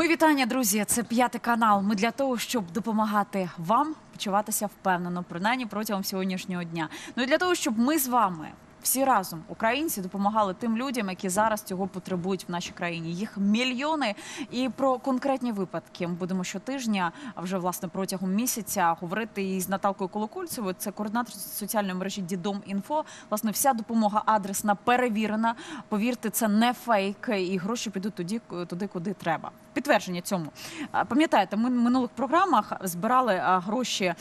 Мої вітання, друзі. Це п'ятий канал. Ми для того, щоб допомагати вам почуватися впевнено, принаймні протягом сьогоднішнього дня. Ну і для того, щоб ми з вами. Всі разом українці допомагали тим людям, які зараз цього потребують в нашій країні. Їх мільйони. І про конкретні випадки ми будемо щотижня, а вже власне протягом місяця, говорити із Наталкою Колокольцевою. Це координатор соціальної мережі Дідом Інфо. Власне, вся допомога адресна перевірена. Повірте, це не фейк, і гроші підуть туди, туди куди треба. Підтвердження цьому пам'ятаєте, ми в минулих програмах збирали гроші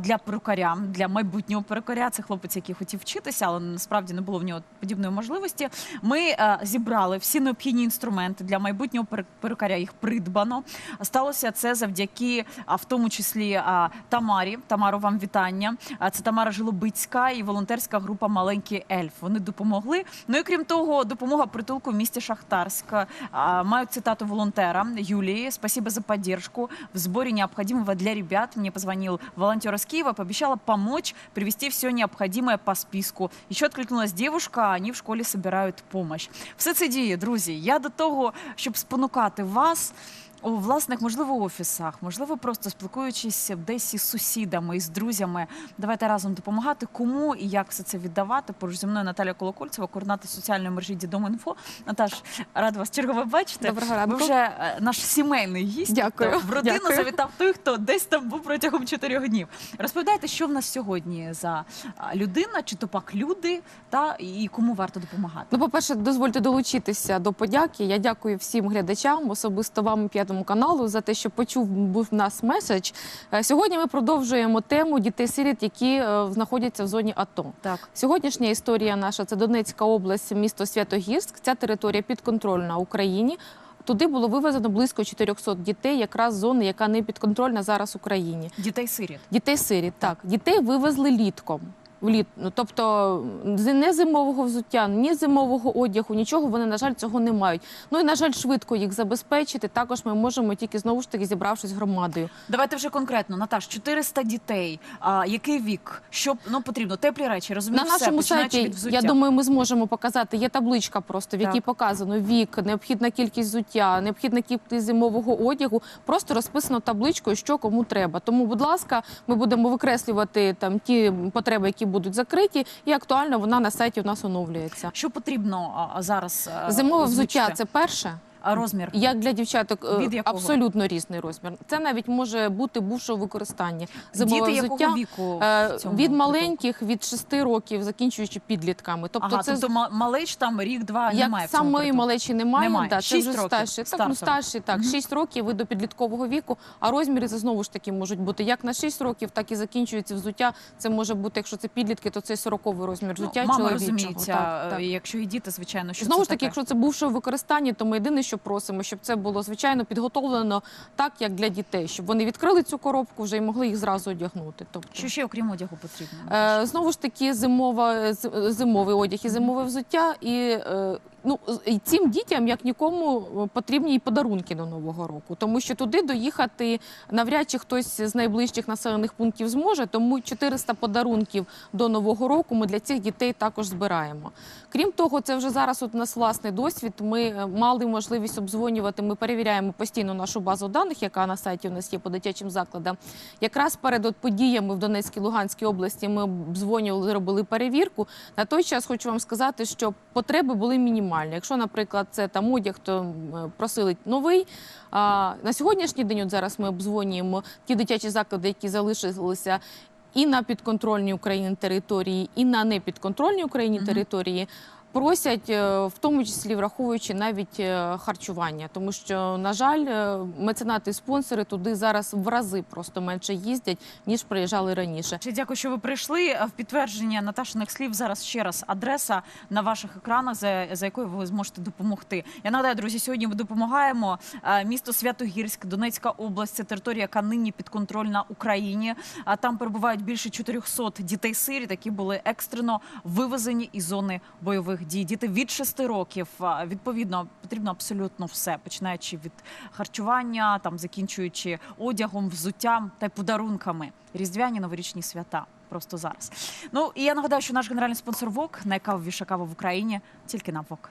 для перукаря, для майбутнього перукаря. Це хлопець, який хотів вчитися, але насправді не було в нього подібної можливості. Ми зібрали всі необхідні інструменти для майбутнього перу- перукаря. Їх придбано. Сталося це завдяки, в тому числі Тамарі. Тамаро, вам вітання. Це Тамара Жилобицька і волонтерська група Маленький ельф. Вони допомогли. Ну і крім того, допомога притулку в місті Шахтарська. А, Маю цитату волонтера Юлии. Спасибо за поддержку. В сборе необходимого для ребят мне позвонил волонтер из Киева, пообещала помочь привести все необходимое по списку. Еще откликнулась девушка, они в школі собирають помощь. Все це діє, друзі. Я до того, щоб спонукати вас. У власних, можливо, офісах, можливо, просто спілкуючись десь із сусідами, із друзями. Давайте разом допомагати. Кому і як все це віддавати. Поруч зі мною Наталя Колокольцева, координатор соціальної мережі Дідом.Інфо. Наташ, рада вас чергове бачити. Доброго Ви вже е, наш сімейний гість. Дякую. Тобто В родину Дякую. завітав той, хто десь там був протягом чотирьох днів. Розповідайте, що в нас сьогодні за людина, чи то пак люди, та і кому варто допомагати. Ну, по-перше, дозвольте долучитися до подяки. Я дякую всім глядачам, особисто вам і п'ятому каналу, за те, що почув був в нас меседж. Е, Сьогодні ми продовжуємо тему дітей-сиріт, які е, знаходяться в зоні АТО. Так. Сьогоднішня історія наша це Донецька область, місто Святогірськ. Ця територія підконтрольна Україні. Туди було вивезено близько 400 дітей, якраз з зони, яка не підконтрольна зараз Україні. Дітей сиріт. Дітей сиріт, так. Дітей вивезли літком. Вліт, ну, тобто не зимового взуття, ні зимового одягу, нічого вони, на жаль, цього не мають. Ну і на жаль, швидко їх забезпечити. Також ми можемо тільки знову ж таки зібравшись громадою. Давайте вже конкретно, Наташ, 400 дітей. А який вік? Що ну потрібно? Теплі речі, розумію, на все, нашому сайті я думаю, ми зможемо показати. Є табличка просто, в якій Так. показано вік, необхідна кількість взуття, необхідна кількість зимового одягу. Просто розписано табличкою, що кому треба. Тому, будь ласка, ми будемо викреслювати там ті потреби, які будуть закриті, і актуально вона на сайті у нас оновлюється. Що потрібно а, зараз? Зимове озвучте? взуття це перше. А розмір. Як для дівчаток е, Від якого? абсолютно різний розмір. Це навіть може бути бувшого використання. Зимове Діти взуття якого віку? е, в цьому від маленьких, від 6 років, закінчуючи підлітками. Тобто Ага, це тобто малеч там рік-два як немає самої малечі немає, Немає. Да, це вже старші. Так, ну, старші, так, Мгм. 6 років ви до підліткового віку, а розміри це знову ж таки можуть бути як на 6 років, так і закінчується взуття. Це може бути, якщо це підлітки, то це 40 розмір Ну, взуття мама чоловічого. розуміється, Так, так. якщо і діти, звичайно, що Знову це ж таки, таке? якщо це бувше в використанні, то ми єдине, що просимо, щоб це було звичайно підготовлено так, як для дітей, щоб вони відкрили цю коробку вже і могли їх зразу одягнути. Тобто Що ще окрім одягу потрібно? Е, знову ж таки, зимова, зимовий одяг і зимове взуття. І е, ну, цим дітям, як нікому, е, потрібні і подарунки до Нового року, тому що туди доїхати навряд чи хтось з найближчих населених пунктів зможе. Тому 400 подарунків до Нового року ми для цих дітей також збираємо. Крім того, це вже зараз у нас власний досвід. Ми е, мали можливість обдзвонювати. Ми перевіряємо постійно нашу базу даних, яка на сайті у нас є по дитячим закладам. Якраз перед подіями в Донецькій Луганській області ми обдзвонювали, робили перевірку. На той час хочу вам сказати, що потреби були мінімальні. Якщо, наприклад, це там одяг, то просили новий. А на сьогоднішній день, от зараз ми обдзвонюємо ті дитячі заклади, які залишилися. І на підконтрольній Україні території, і на непідконтрольній Україні Мгм. території просять, е, в тому числі враховуючи навіть е, харчування, тому що, на жаль, е, меценати і спонсори туди зараз в рази просто менше їздять ніж приїжджали раніше. Дякую, що ви прийшли. В підтвердження Наташиних слів зараз ще раз адреса на ваших екранах, за, якою ви зможете допомогти. Я нагадаю, друзі, сьогодні ми допомагаємо місто Святогірськ, Донецька область. Це територія, яка нині підконтрольна Україні. А там перебувають більше 400 дітей сиріт які були екстрено вивезені із зони бойових дій. Діти від 6 років. Відповідно, потрібно абсолютно все, починаючи від харчування, там закінчуючи одягом, взуттям та й подарунками. Різдвяні новорічні свята. Просто зараз. Ну і я нагадаю, що наш генеральний спонсор ВОК найкавовіша кава в Україні тільки на ВОК.